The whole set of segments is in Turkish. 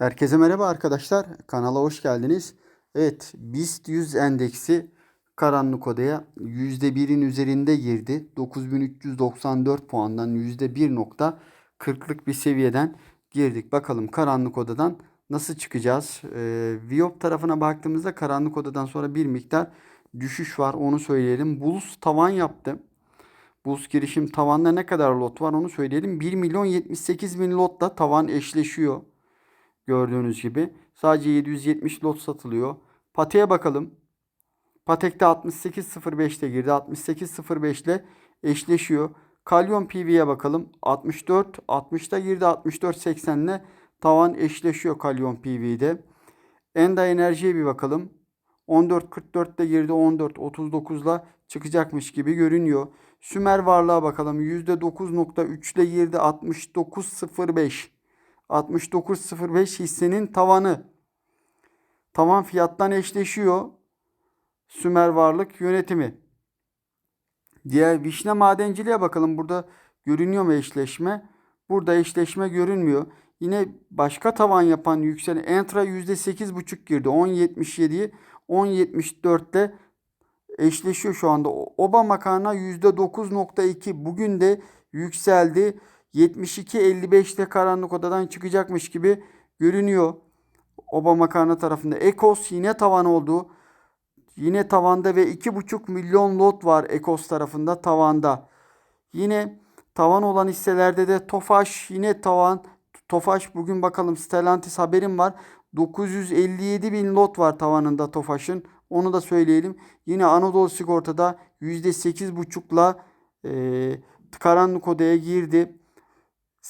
Herkese merhaba arkadaşlar. Kanala hoş geldiniz. Evet, BIST 100 endeksi karanlık odaya %1'in üzerinde girdi. 9394 puandan %1.40'lık bir seviyeden girdik. Bakalım karanlık odadan nasıl çıkacağız? Ee, Viyop tarafına baktığımızda karanlık odadan sonra bir miktar düşüş var. Onu söyleyelim. Bulls tavan yaptı. Bulls girişim tavanda ne kadar lot var onu söyleyelim. 1 milyon 78 bin lotla tavan eşleşiyor. Gördüğünüz gibi. Sadece 770 lot satılıyor. Patek'e bakalım. Patek'te 68.05'te girdi. 68.05 ile eşleşiyor. Kalyon PV'ye bakalım. 64 60'ta girdi. 64.80 ile tavan eşleşiyor Kalyon PV'de. Enda Enerji'ye bir bakalım. 14.44'te girdi. 14.39'la çıkacakmış gibi görünüyor. Sümer Varlığa bakalım. %9.3 ile girdi. 69.05. 69.05 hissenin tavanı. Tavan fiyattan eşleşiyor. Sümer Varlık Yönetimi. Diğer Vişne Madenciliğe bakalım. Burada görünüyor mu eşleşme? Burada eşleşme görünmüyor. Yine başka tavan yapan yükselen Entra %8.5 girdi. 10.77'yi 10.74'te eşleşiyor şu anda. Oba makarna %9.2 bugün de yükseldi. 72.55'te karanlık odadan çıkacakmış gibi görünüyor. Oba makarna tarafında. Ekos yine tavan oldu. Yine tavanda ve 2,5 milyon lot var Ekos tarafında tavanda. Yine tavan olan hisselerde de Tofaş yine tavan. Tofaş bugün bakalım Stellantis haberim var. 957 bin lot var tavanında Tofaş'ın. Onu da söyleyelim. Yine Anadolu Sigorta'da %8,5'la e, karanlık odaya girdi.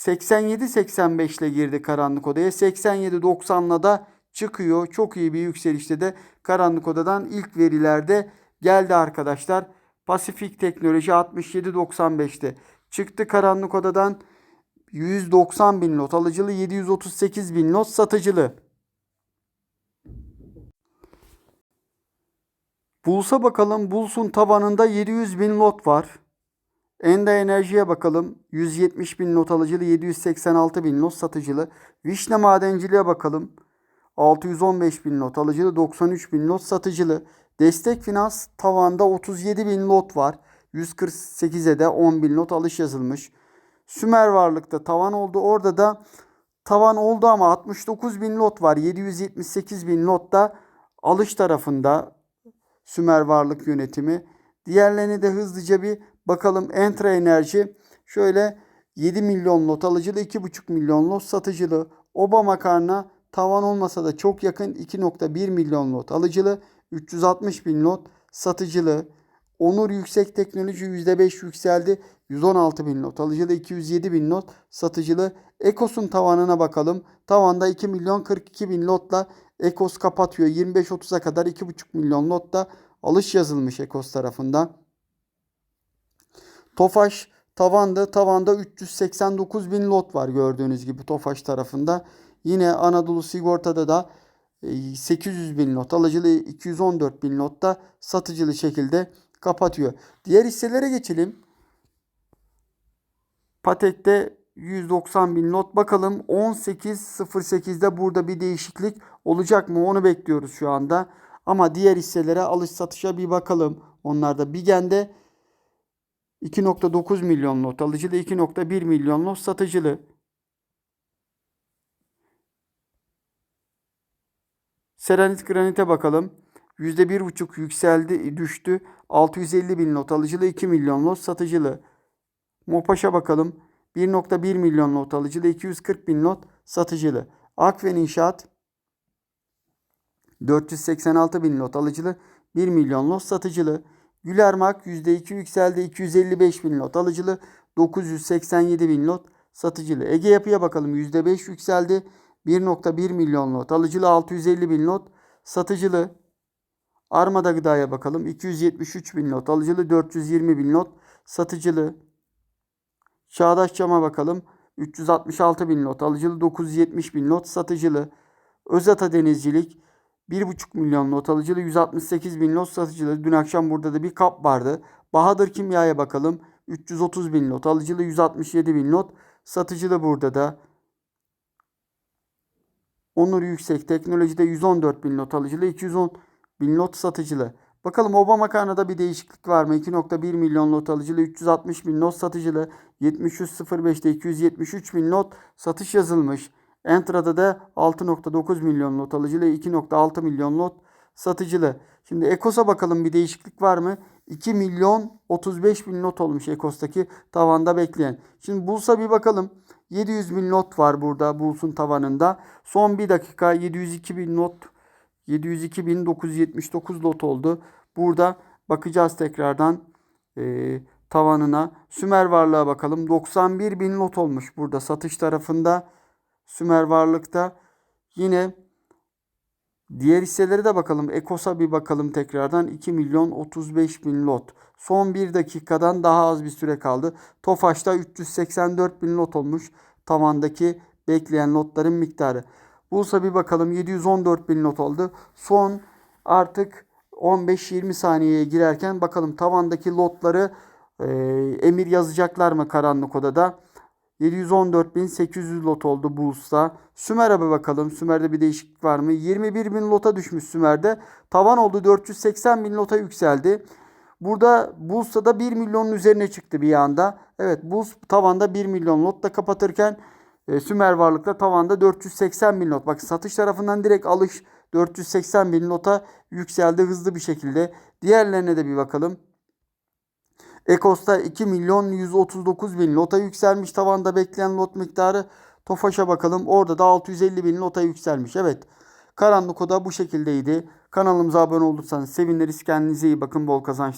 87-85 ile girdi karanlık odaya. 87-90'la da çıkıyor. Çok iyi bir yükselişte de karanlık odadan ilk verilerde geldi arkadaşlar. Pasifik Teknoloji 67-95'te çıktı karanlık odadan 190 bin lot alıcılı 738 bin lot satıcılı. Bulsa bakalım. Buls'un tabanında 700 bin lot var. Enda Enerji'ye bakalım. 170 bin lot alıcılı, 786 bin lot satıcılı. Vişne Madenciliğe bakalım. 615 bin lot alıcılı, 93 bin lot satıcılı. Destek Finans tavanda 37 bin lot var. 148'e de 10 bin lot alış yazılmış. Sümer Varlık'ta tavan oldu. Orada da tavan oldu ama 69 bin lot var. 778 bin lot da alış tarafında Sümer Varlık Yönetimi. Diğerlerini de hızlıca bir bakalım. Entra Enerji şöyle 7 milyon lot alıcılı, 2,5 milyon lot satıcılı. Oba Makarna tavan olmasa da çok yakın 2,1 milyon lot alıcılı, 360 bin lot satıcılı. Onur Yüksek Teknoloji %5 yükseldi. 116 bin lot alıcılı, 207 bin lot satıcılı. Ekos'un tavanına bakalım. Tavanda 2 milyon 42 bin lotla Ekos kapatıyor. 25-30'a kadar 2,5 milyon lotta alış yazılmış Ekos tarafından. Tofaş tavanda tavanda 389 bin lot var gördüğünüz gibi Tofaş tarafında. Yine Anadolu Sigorta'da da 800 bin lot alıcılı 214 bin lotta satıcılı şekilde kapatıyor. Diğer hisselere geçelim. Patek'te 190 bin lot bakalım 18.08'de burada bir değişiklik olacak mı onu bekliyoruz şu anda. Ama diğer hisselere alış satışa bir bakalım. Onlarda Bigen'de 2.9 milyon lot alıcılı 2.1 milyon lot satıcılı. Seranit granite bakalım. %1.5 yükseldi düştü. 650 bin lot alıcılı 2 milyon lot satıcılı. Mopaş'a bakalım. 1.1 milyon lot alıcılı 240 bin lot satıcılı. Akfen İnşaat 486 bin lot alıcılı 1 milyon lot satıcılı. Gülermak %2 yükseldi 255 bin lot alıcılı 987 bin lot satıcılı. Ege Yapı'ya bakalım %5 yükseldi 1.1 milyon lot alıcılı 650 bin lot satıcılı. Armada Gıda'ya bakalım 273 bin lot alıcılı 420 bin lot satıcılı. Çağdaş Cam'a bakalım 366 bin lot alıcılı 970 bin lot satıcılı. Özata Denizcilik 1,5 milyon not alıcılı 168 bin lot satıcılı. Dün akşam burada da bir kap vardı. Bahadır Kimya'ya bakalım. 330 bin lot alıcılı 167 bin lot satıcılı burada da. Onur Yüksek teknolojide 114 bin lot alıcılı 210 bin lot satıcılı. Bakalım Obama Makarna'da bir değişiklik var mı? 2.1 milyon lot alıcılı 360 bin lot satıcılı 73.05'te 273 bin lot satış yazılmış. Entra'da da 6.9 milyon lot alıcılı 2.6 milyon lot satıcılı. Şimdi Ekos'a bakalım bir değişiklik var mı? 2 milyon 35 bin lot olmuş Ekos'taki tavanda bekleyen. Şimdi Buls'a bir bakalım. 700 bin lot var burada Buls'un tavanında. Son bir dakika 702 bin lot 702.979 lot oldu. Burada bakacağız tekrardan e, tavanına. Sümer varlığa bakalım. 91 bin lot olmuş burada satış tarafında. Sümer varlıkta. Yine diğer hisselere de bakalım. Ekos'a bir bakalım tekrardan. 2 milyon 35 bin lot. Son bir dakikadan daha az bir süre kaldı. Tofaş'ta 384 bin lot olmuş. Tavandaki bekleyen lotların miktarı. Bulsa bir bakalım 714 bin lot oldu. Son artık 15-20 saniyeye girerken bakalım tavandaki lotları e, emir yazacaklar mı karanlık odada? 714.800 lot oldu Bulls'ta. Sümer'e bir bakalım. Sümer'de bir değişiklik var mı? 21 bin lota düşmüş Sümer'de. Tavan oldu 480 bin lota yükseldi. Burada Bulls'ta da 1 milyonun üzerine çıktı bir anda. Evet Bulls tavanda 1 milyon lotla kapatırken e, Sümer varlıkta tavanda 480 bin lot. Bak satış tarafından direkt alış 480 bin lota yükseldi hızlı bir şekilde. Diğerlerine de bir bakalım. Ekos'ta 2 milyon 139 bin lota yükselmiş. Tavanda bekleyen lot miktarı. Tofaş'a bakalım. Orada da 650 bin lota yükselmiş. Evet. Karanlık oda bu şekildeydi. Kanalımıza abone olursanız seviniriz. Kendinize iyi bakın. Bol kazanç.